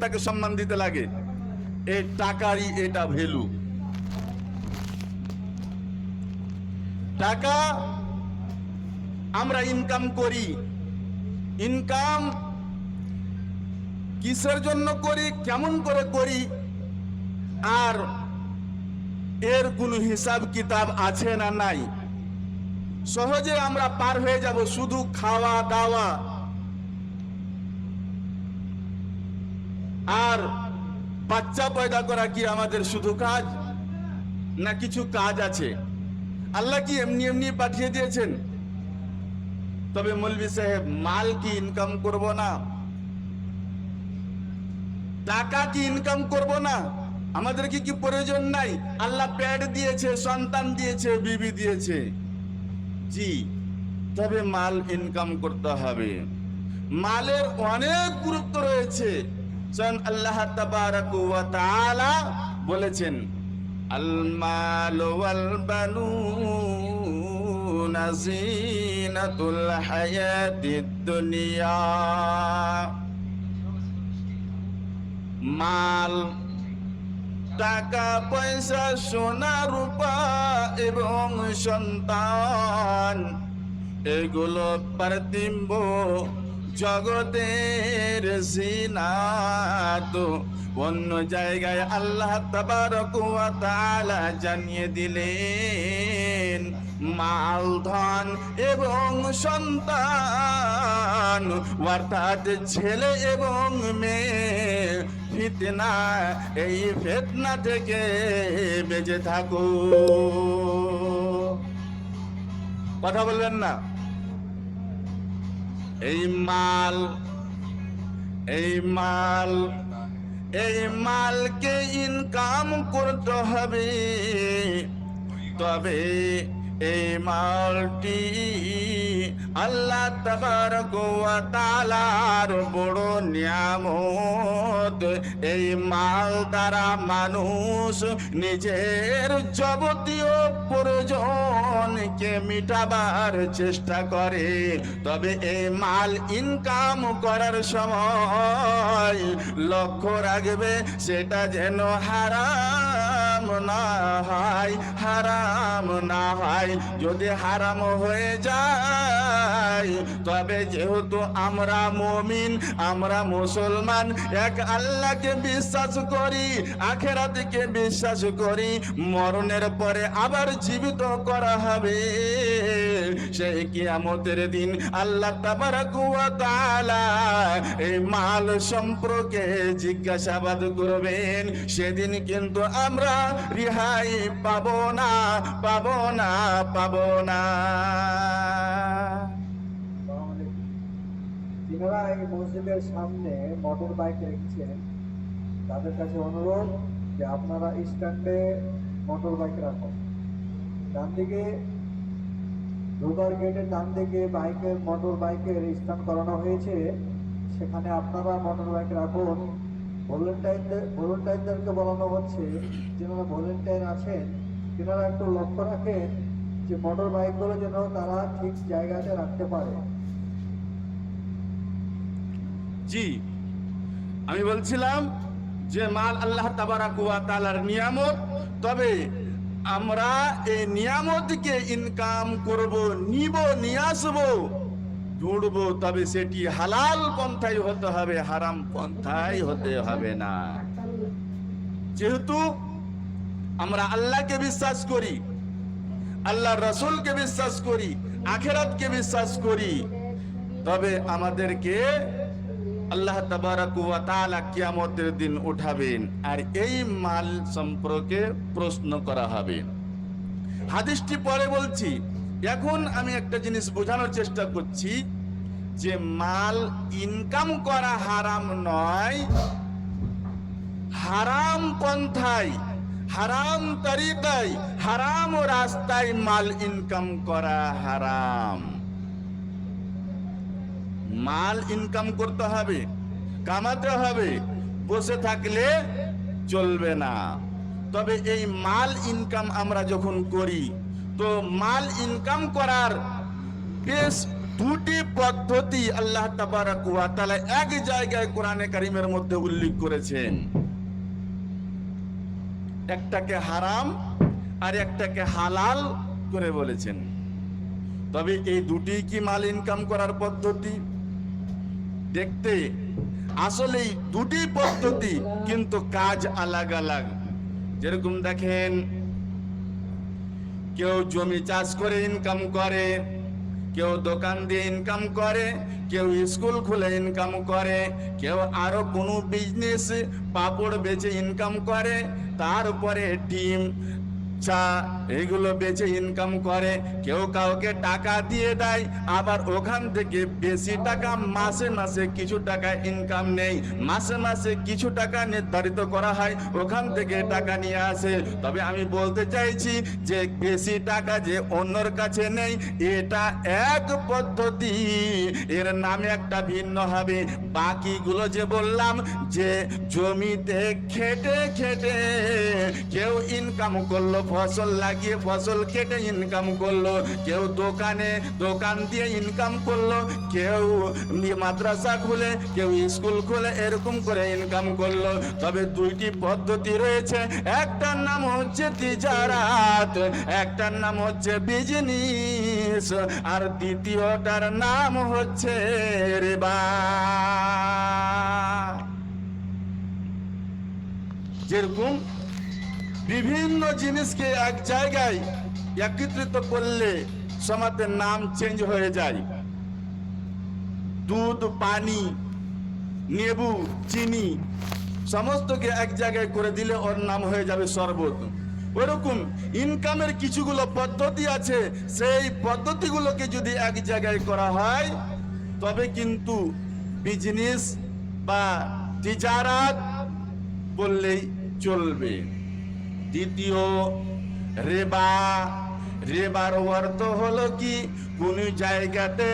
তাকে সম্মান দিতে লাগে। এই টাকারই এটা ভ্যালু। টাকা আমরা ইনকাম করি। ইনকাম কিসের জন্য করি, কেমন করে করি, আর এর কোনো হিসাব কিতাব আছে না নাই। সহজে আমরা পার হয়ে যাব শুধু খাওয়া দাওয়া। আর বাচ্চা পয়দা করা কি আমাদের শুধু কাজ? না কিছু কাজ আছে। আল্লাহ কি এমনি এমনি পাঠিয়ে দিয়েছেন? তবে মৌলভী সাহেব, মাল কি ইনকাম করব না? টাকা কি ইনকাম করব না? আমাদের কি কি প্রয়োজন নাই? আল্লাহ প্যাড দিয়েছে, সন্তান দিয়েছে, বিবি দিয়েছে। জি, তবে মাল ইনকাম করতে হবে। মালের অনেক গুরুত্ব রয়েছে। স্বয়ং আল্লাহ বলেছেন মাল দুনিয়া। মাল টাকা পয়সা সোনা রূপা এবং সন্তান এগুলো পার্থিব জগতের জিনাত অন্য জায়গায় আল্লাহ তাআলা জানিয়ে দিলেন, মাল, ধন এবং সন্তান, অর্থাৎ ছেলে এবং মেয়ে, ফিতনা, এই ফেতনা থেকে বেঁচে থাকো। কথা বলবেন না? এই মাল এই মাল এই মালকে ইনকাম করতে হবে। তবে এই মালটি আল্লাহ তাবারক ওয়া তাআলার বড় নিয়ামত। এই মাল দ্বারা মানুষ নিজের যাবতীয় প্রয়োজনকে মিটাবার চেষ্টা করে। তবে এই মাল ইনকাম করার সময় লক্ষ্য রাখবে, সেটা যেন হারাম না হয় হারাম না হয় যদি হারাম হয়ে যায়, তবে যেহেতু আমরা মমিন, আমরা মুসলমান, এক আল্লাহকে বিশ্বাস করি, আখেরাতকে বিশ্বাস করি, মরণের পরে আবার জীবিত করা হবে। সেই কিয়ামতের দিন আল্লাহ এই মাল সম্পর্কে জিজ্ঞাসাবাদ করবেন। সেদিন কিন্তু আমরা রিহাই পাব না পাব না পাব না। এই মসজিদের সামনে মোটর বাইক রেখেছেন। তাদের কাছে অনুরোধ যে আপনারা স্ট্যান্ডে মোটর বাইক রাখুন। ডান দিকে ঢোকার গেটের ডান দিকে বাইকের, মোটর বাইকের স্ট্যান্ড করানো হয়েছে। সেখানে আপনারা মোটর বাইক রাখুন। ভলেন্টাইনদের, ভলেন্টাইনদেরকে বলানো হচ্ছে যারা ভলেন্টাইন আছেন, তেনারা একটু লক্ষ্য রাখেন যে মোটর বাইকগুলো যেন তারা ঠিক জায়গাতে রাখতে পারে। জি, আমি বলছিলাম যে মাল আল্লাহ তাবারাক ওয়া তাআলার নিয়ামত, তবে আমরা এই নিয়ামতকে ইনকাম করব, নিব, নিয়ে আসব। ঢুঁড়বো তবে সেটি হালাল পন্থায় হতে হবে, হারাম পন্থায় হতে হবে না। যেহেতু আমরা আল্লাহকে বিশ্বাস করি আল্লাহ রসুলকে বিশ্বাস করি, আখেরাতকে বিশ্বাস করি, তবে আমাদেরকে আল্লাহ কিয়ামতের দিন উঠাবেন আর এই মাল সম্পর্কে প্রশ্ন করা হবে। হাদিসটি পরে বলছি, এখন আমি একটা জিনিস বোঝানোর চেষ্টা করছি যে মাল ইনকাম করা হারাম নয়, হারাম পন্থায়, হারাম তরিকায়, হারাম রাস্তায় মাল ইনকাম করা হারাম। মাল ইনকাম করতে হবে, কামাতে হবে, বসে থাকলে চলবে না। তবে এই মাল ইনকাম আমরা যখন করি, তো মাল ইনকাম করার বেশ দুটি পদ্ধতি আল্লাহ তাআলা এক জায়গায় কোরআনে কারিমের মধ্যে উল্লেখ করেছেন। একটাকে হারাম আর একটাকে হালাল করে বলেছেন। তবে এই দুটি কি মাল ইনকাম করার পদ্ধতি? দেখতে। আসলেই দুটি পদ্ধতি কিন্তু কাজ আলাগ আলাগ। যেরকম দেখেন, কেউ জমি চাষ করে ইনকাম করে, কেউ দোকান দিয়ে ইনকাম করে, কেউ স্কুল খুলে ইনকাম করে, কেউ আরও কোনো বিজনেস পাপড় বেচে ইনকাম করে তারপরে ডিম চা এগুলো বেচে ইনকাম করে। কেউ কাউকে টাকা দিয়ে দেয়, আবার ওখান থেকে বেশি টাকা মাসে মাসে কিছু টাকা ইনকাম নেই মাসে মাসে কিছু টাকা নির্ধারিত করা হয়, ওখান থেকে টাকা নিয়ে আসে। তবে আমি বলতে চাইছি যে, বেশি টাকা যে অন্যর কাছে নেই, এটা এক পদ্ধতি। এর নামে একটা ভিন্ন হবে। বাকিগুলো যে বললাম, যে জমিতে খেটে খেটে কেউ ইনকাম করল ফসল লাগিয়ে ফসল কেটে ইনকাম করল। কেউ দোকানে দোকান দিয়ে ইনকাম করল। কেউ মাদ্রাসা খুলে, কেউ স্কুল খুলে এরকম করে ইনকাম করল। তবে দুইটি পদ্ধতি রয়েছে। একটার নাম হচ্ছে তিজারাত, একটার নাম হচ্ছে বিজনেস আর দ্বিতীয়টার নাম হচ্ছে রেবা। যেরকম বিভিন্ন জিনিসকে এক জায়গায় একত্রিত করলে সমাজের নাম চেঞ্জ হয়ে যায়। দুধ, পানি, নেবু, চিনি, সমস্তকে এক জায়গায় করে দিলে ওর নাম হয়ে যাবে শরবত। ওরকম ইনকামের কিছুগুলো পদ্ধতি আছে, সেই পদ্ধতিগুলোকে যদি এক জায়গায় করা হয়, তবে কিন্তু বিজনেস বা তিজারাত বললেই চলবে। দ্বিতীয় রেবা রেবার অর্থ হলো কি? কোন জায়গাতে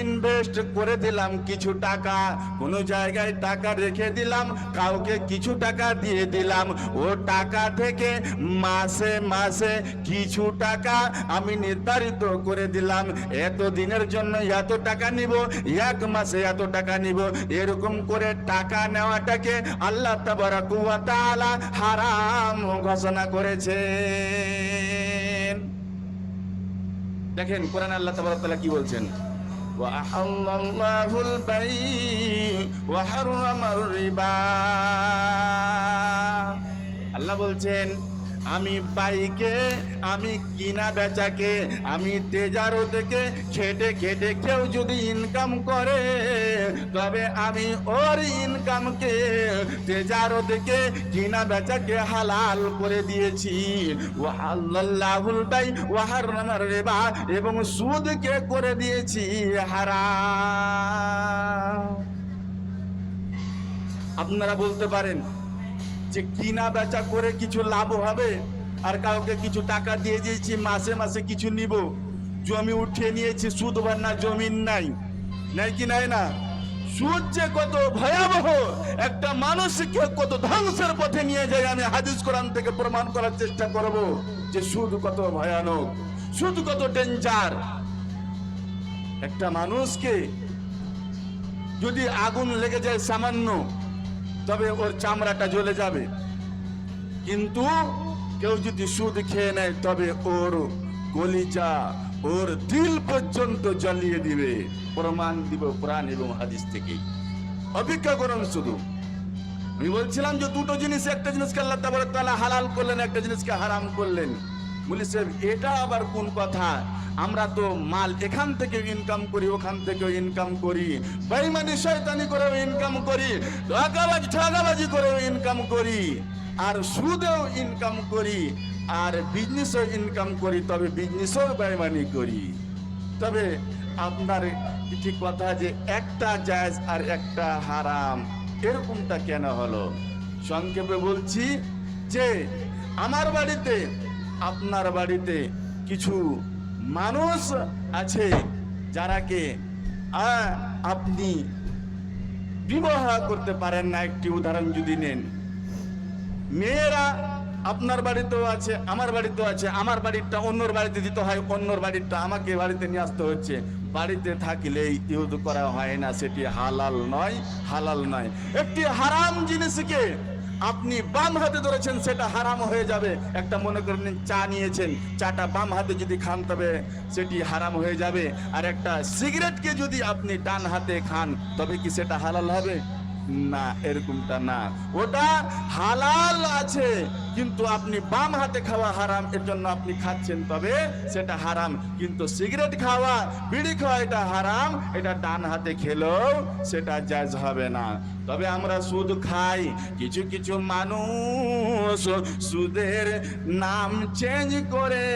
ইনভেস্ট করে দিলাম কিছু টাকা, কোন জায়গায় টাকা রেখে দিলাম, কাউকে কিছু টাকা দিয়ে দিলাম। ও টাকা থেকে মাসে মাসে কিছু টাকা আমি নির্ধারিত করে দিলাম। এত দিনের জন্য এত টাকা নিব, এক মাসে এত টাকা নিব। এরকম করে টাকা নেওয়াটাকে আল্লাহ তাবারাক ওয়া তাআলা হারাম ঘোষণা করেছেন দেখেন কোরআন আল্লাহ তাবারাক তাআলা কি বলছেন وأحل الله البيع وحرم الربا আল্লাহ বলছেন আমি বাইকে, আমি কিনা বেচাকে, আমি তেজারো থেকে খেটে খেটে কেউ যদি ইনকাম করে, তবে আমি ওর ইনকামকে তেজারো থেকে কিনা বেচাকে হালাল করে দিয়েছি। ওয়াহাল্লাহুল বাই ওয়াহাররামার রিবা এবং সুদকে করে দিয়েছি, হারাম। আপনারা বলতে পারেন যে কিনা বেচা করে কিছু লাভ হবে আর কাউকে কিছু টাকা দিয়ে দিয়েছি, মাসে মাসে কিছু নিব। জমি উঠিয়ে নিয়েছি, সুদ না জমিন নাই। নাই কি নাই না? সুদ যে কত ভয়াবহ, একটা মানুষকে কত ধ্বংসের পথে নিয়ে যায়, আমি হাদিস কোরআন থেকে প্রমাণ করার চেষ্টা করব যে সুদ কত ভয়ানক, সুদ কত ডেঞ্জার। একটা মানুষকে যদি আগুন লেগে যায় সামান্য তবে ওর চামড়াটা জ্বলে যাবে। কিন্তু কেউ যদি সুদ খেয়ে নেয়, তবে ওর কলিজা ওর দিল পর্যন্ত জ্বালিয়ে দিবে। প্রমাণ দিব প্রাণ এবং হাদিস থেকে। অপেক্ষা করুন শুধু। আমি বলছিলাম যে দুটো জিনিস, একটা জিনিসকে আল্লাহ তাআলা হালাল করলেন, একটা জিনিসকে হারাম করলেন। বলি সাহেব এটা আবার কোন কথা? আমরা তো মাল এখান থেকে ইনকাম করি, ওখান থেকে ইনকাম করি। বেঈমানি শয়তানি করে ইনকাম করি। টাকাবাজি ঠাগাবাজি করে ইনকাম করি। আর সুদেও ইনকাম করি। আর বিজনেসও ইনকাম করি, তবে বিজনেসও বেঈমানি করি। তবে আপনার ঠিক কথা যে একটা জায়েজ আর একটা হারাম, এরকমটা কেন হলো? সংক্ষেপে বলছি যে, আমার বাড়িতে আপনার বাড়িতে কিছু মানুষ আছে যারাকে আপনি বিবাহ করতে পারেন না। একটি উদাহরণ যদি নেন। মেয়েরা আপনার বাড়িতেও আছে, আমার বাড়িতেও আছে, আমার বাড়িটা অন্যর বাড়িতে দিতে হয়, অন্যর বাড়িটা আমাকে বাড়িতে নিয়ে আসতে হচ্ছে। বাড়িতে থাকলেই ইউজ করা হয় না, সেটি হালাল নয় হালাল নয়। একটি হারাম জিনিসকে আপনি বাম হাতে ধরেছেন, সেটা হারাম হয়ে যাবে। একটা মনে করেন চা নিয়েছেন, চাটা বাম হাতে যদি খান তবে সেটি হারাম হয়ে যাবে। আর একটা সিগারেটকে যদি আপনি ডান হাতে খান, তবে কি সেটা হালাল হবে? না, এরকমটা না। ওটা হালাল আছে। কিন্তু আপনি বাম হাতে খাওয়া হারাম, এর জন্য আপনি খাচ্ছেন তবে সেটা হারাম। কিন্তু সিগারেট খাওয়া, বিড়ি খাওয়া, এটা হারাম, এটা ডান হাতে খেলেও সেটা জায়জ হবে না। তবে আমরা সুদ খাই। কিছু কিছু মানুষ সুদের নাম চেঞ্জ করে,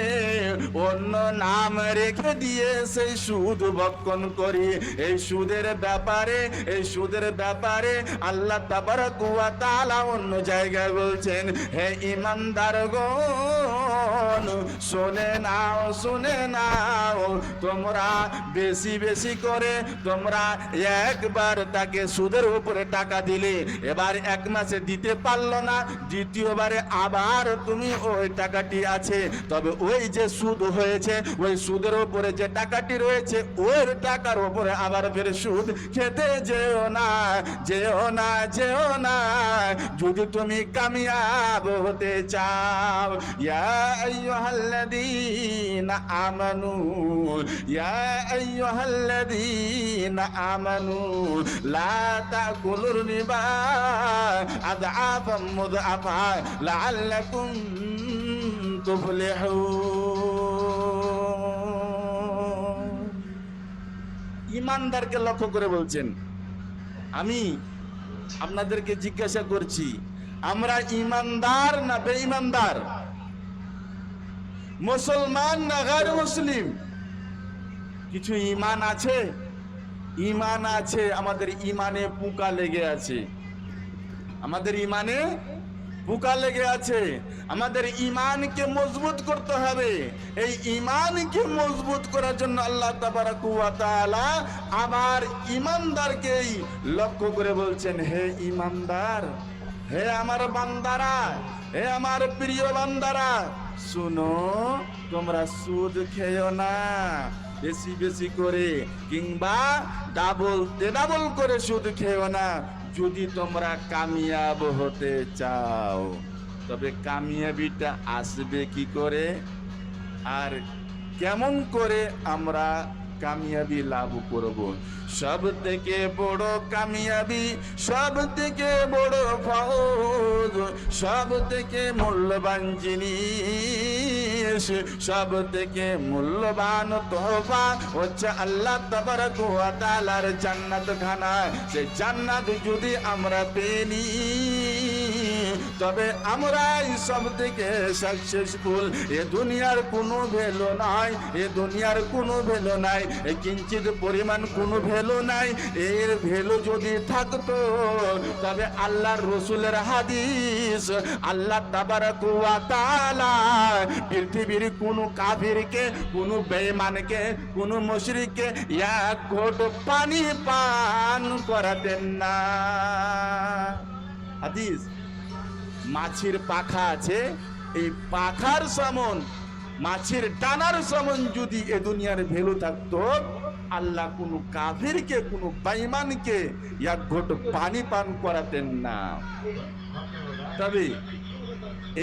অন্য নাম রেখে দিয়ে সেই সুদ বক্ষণ করি। এই সুদের ব্যাপারে, এই সুদের ব্যাপারে আল্লাহ তাবারক ওয়া তাআলা অন্য জায়গায় বলছেন, হে ইমানদার গণ শুনে নাও শুনে নাও, তোমরা বেশি বেশি করে তোমরা একবার তাকে সুদের উপরে টাকা দিলে। এবার এক মাসে দিতে পারল না, দ্বিতীয়বারে আবার তুমি ওই টাকাটি আছে। তবে ওই যে সুদ হয়েছে, ওই সুদের উপরে যে টাকাটি রয়েছে ওই টাকার উপরে আবার ফের সুদ খেতে যেও না যেও না যেও না। যদি তুমি কামিয়াব হতে চাও, ইয়া আইয়ুহাল্লাযীনা আমানু ইয়া আইয়ুহাল্লাযীনা আমানু লা তাকুলুর রিবা আদআফাম মুদআফা লাআল্লাকুম তুফলিহুন ইমানদারকে লক্ষ্য করে বলছেন। আমি আপনাদেরকে জিজ্ঞাসা করছি, আমরা ইমানদার না বেঈমানদার? মুসলমান না গার মুসলিম? কিছু ইমান আছে? ইমান আছে, আমাদের ইমানে পুকা লেগে আছে। আমাদের ইমানে পোকা লেগে আছে। আমাদের ইমানকে মজবুত করতে হবে। এই ইমানকে মজবুত করার জন্য আল্লাহ তাবারাকু ওয়া তাআলা আমার ইমানদারকেই লক্ষ্য করে বলছেন, হে ইমানদার হে আমার বান্দারা, হে আমার প্রিয় বান্দারা শুনো, তোমরা সুদ খেয়েও না। বেশি বেশি করে কিংবা ডাবল ডাবল করে সুদ খেয়েও না, যদি তোমরা কামিয়াব হতে চাও। তবে কামিয়াবিটা আসবে কি করে? আর কেমন করে আমরা কামিয়াবি লাভ করব। সব থেকে বড় কামিয়াবি, সব থেকে বড় ফৌজ, সব থেকে মূল্যবান জিনিস, সব থেকে মূল্যবান তোহফা হচ্ছে আল্লাহ তাবারক ওয়া তাআলার জান্নাত খানা সেই জান্নাত যদি আমরা পেনি তবে আমরাই সব থেকে সাকসেসফুল এ দুনিয়ার কোনো ভ্যালু নাই, এ দুনিয়ার কোনো ভ্যালু নাই, এ কিঞ্চিত পরিমাণ কোনো ভ্যালু নাই। এর ভ্যালু যদি থাকতো, তবে আল্লাহর রসুলের হাদিস, আল্লাহ তাবারক ওয়া তাআলা পৃথিবীর কোনো কাফিরকে, কোনো বেঈমানকে, কোনো মুশরিককে এক ঘট পানি পান করাতেন না। হাদিস? মাছির পাখা আছে, এই পাখার সমন, মাছের ডানার সমন যদি এ দুনিয়ার ভ্যালু থাকতো, আল্লাহ কোনো কাফিরকে, কোনো বাইমানকে এক ঘট পানি পান করাতেন না। তবে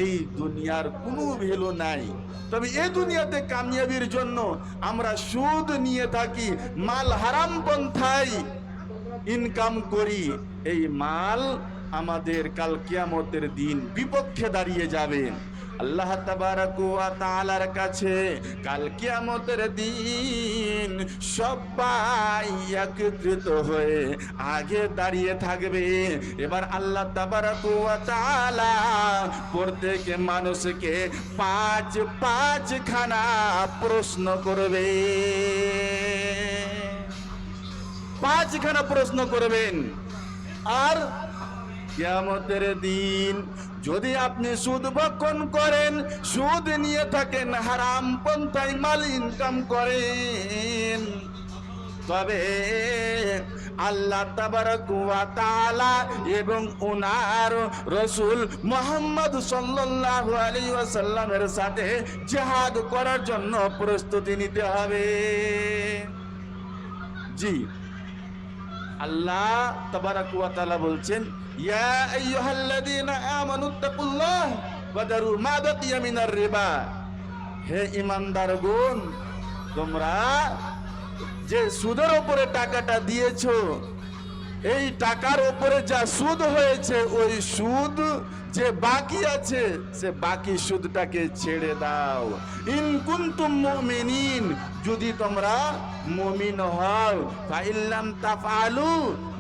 এই দুনিয়ার কোনো ভ্যালু নাই। তবে এ দুনিয়াতে কামিয়াবির জন্য আমরা সুদ নিয়ে থাকি, মাল হারাম পন্থায় ইনকাম করি। এই মাল আমাদের কাল কিয়ামতের দিন বিপক্ষে দাঁড়িয়ে যাবে আল্লাহ তাআলার কাছে কাল কিয়ামতের দিন সবাই একত্রিত হয়ে আগে দাঁড়িয়ে থাকবে। এবার আল্লাহ তাআলা প্রত্যেক মানুষকে পাঁচ পাঁচ খানা প্রশ্ন করবে। পাঁচখানা প্রশ্ন করবেন। আর কিয়ামতের দিন যদি আপনি সুদ বক্ষণ করেন, সুদ নিয়ে থাকেন, হারাম পন্থায় মাল ইনকাম করেন। তবে আল্লাহ ওয়া এবং ওনার রসুল মোহাম্মদ সাল্লাল্লাহু আলাইহি ওয়াসাল্লামের সাথে জিহাদ করার জন্য প্রস্তুতি নিতে হবে। জি। আল্লাহ তাবারাক ওয়া তাআলা বলছেন, ইয়া আইয়ুহাল্লাযীনা আমানুত্তাকুল্লাহ ওয়া দারু মা বাকিয়া মিনার রিবা। হে ইমানদারগণ তোমরা যে সুদের উপরে টাকাটা দিয়েছ এই টাকার উপরে যা সুদ হয়েছে, ওই সুদ যে বাকি আছে, সে বাকি সুদটাকে ছেড়ে দাও। ইনকুন্তুম মুমিনিন, যদি তোমরা মুমিন হও, ফাইল্লাম তাফআলু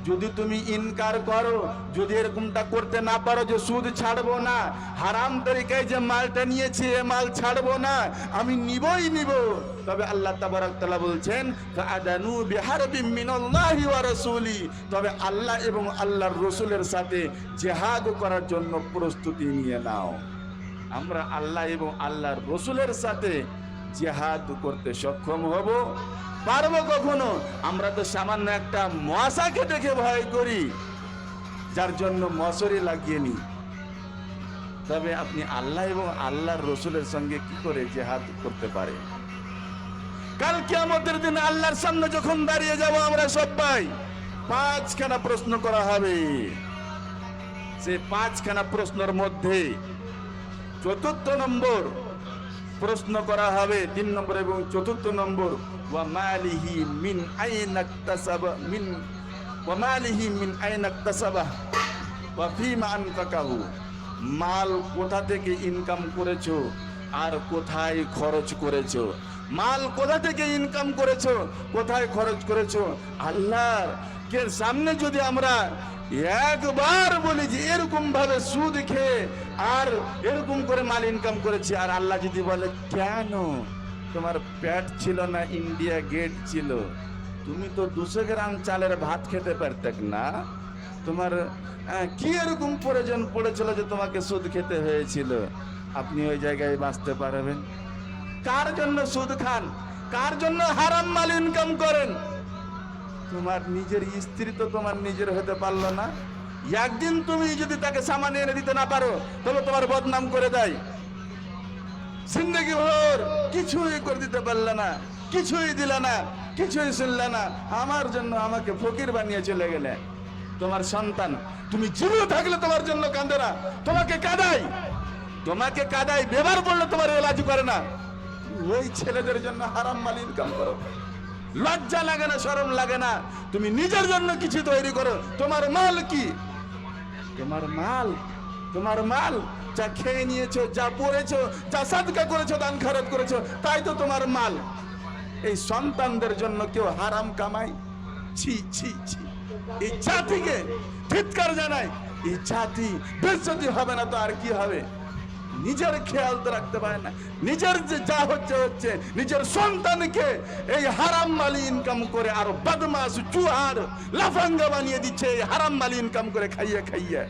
যদি তুমি ইনকার করো, যদি এরকমটা করতে না পারো যে সুদ ছাড়বো না, হারাম তরিকায় যে মালটা নিয়েছি এ মাল ছাড়বো না, আমি নিবই নিব। তবে আল্লাহ তাবারক তাআলা বলছেন, ফাআদানু বিহারবিম মিনাল্লাহি ওয়া রাসূলি। তবে আল্লাহ এবং আল্লাহর রসুলের সাথে জিহাদ করার জন্য প্রস্তুতি নিয়ে নাও। আমরা আল্লাহ এবং আল্লাহর রসুলের সাথে জিহাদ করতে সক্ষম হব, পারব কখনো? আমরা তো সামান্য একটা মশাকে দেখে ভয় করি, যার জন্য মশারি লাগিয়ে নিই তবে আপনি আল্লাহ এবং আল্লাহর রসুলের সঙ্গে কি করে জেহাদ করতে পারে কাল কিয়ামতের দিন আল্লাহর সামনে যখন দাঁড়িয়ে যাব, আমরা সবাই পাঁচখানা প্রশ্ন করা হবে। সে পাঁচখানা প্রশ্নের মধ্যে চতুর্থ নম্বর প্রশ্ন করা হবে তিন নম্বর এবং চতুর্থ নম্বর মিন মিন মাল কোথা থেকে ইনকাম করেছ আর কোথায় খরচ করেছ? মাল কোথা থেকে ইনকাম করেছ, কোথায় খরচ করেছ? আল্লাহর সামনে যদি আমরা একবার বলি যে এরকম ভাবে সুদ খেয়ে আর এরকম করে মাল ইনকাম করেছি, আর আল্লাহ যদি বলে, কেন? তোমার পেট ছিল না ইন্ডিয়া গেট ছিল। তুমি তো দুশো গ্রাম চালের ভাত খেতে পারতে না। তোমার কি এরকম প্রয়োজন পড়েছিল যে তোমাকে সুদ খেতে হয়েছিল? আপনি ওই জায়গায় বাঁচতে পারবেন। কার জন্য সুদ খান? কার জন্য হারাম মাল ইনকাম করেন? তোমার নিজের স্ত্রী তো তোমার নিজের হতে পারল না। একদিন তুমি যদি তাকে সামান্য এনে দিতে না পারো, তাহলে তোমার বদনাম করে দেয়। জিন্দগি ভর, কিছুই করে দিতে পারলে না, কিছুই দিলে না, কিছুই শুনলে না। আমার জন্য আমাকে ফকির বানিয়ে চলে গেলে। তোমার সন্তান, তুমি জীবিত থাকলে তোমার জন্য কাঁদে না। তোমাকে কাঁদাই। তোমাকে কাঁদাই বেবার বললে তোমার এলাজ করে না। ওই ছেলেদের জন্য হারাম মাল ইনকাম করো। লজ্জা লাগে না, শরম লাগে না। তুমি নিজের জন্য কিছু তৈরি করো। তোমার মাল কি? তোমার মাল? তোমার মাল? যা খেয়ে নিয়েছো, যা পড়েছো, যা সাদকা করেছ, দান খরচ করেছ, তাই তো তোমার মাল। এই সন্তানদের জন্য কেউ হারাম কামাই ছি ছি ছি। এই জাতিকে চিৎকার জানাই এই জাতি বেজ্জতি হবে না তো আর কি হবে? নিজের খেয়াল তো রাখতে পারে না। নিজের যে যা হচ্ছে হচ্ছে। নিজের সন্তানকে এই হারাম মালি ইনকাম করে আরও বদমাস চুহার, লাফাঙ্গা বানিয়ে দিচ্ছে এই হারাম মালি ইনকাম করে খাইয়ে খাইয়ে।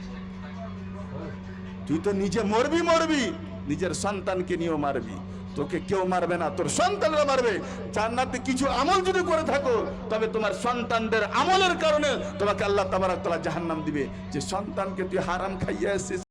তুই তো নিজে মরবি মরবি। নিজের সন্তানকে নিয়েও মারবি। তোকে কেউ মারবে না, তোর সন্তানরা মারবে। জান্নাতে কিছু আমল যদি করে থাকো, তবে তোমার সন্তানদের আমলের কারণে তোমাকে আল্লাহ তাবারাক তাআলা জাহান্নাম দিবে। যে সন্তানকে তুই হারাম খাইয়ে আসছিস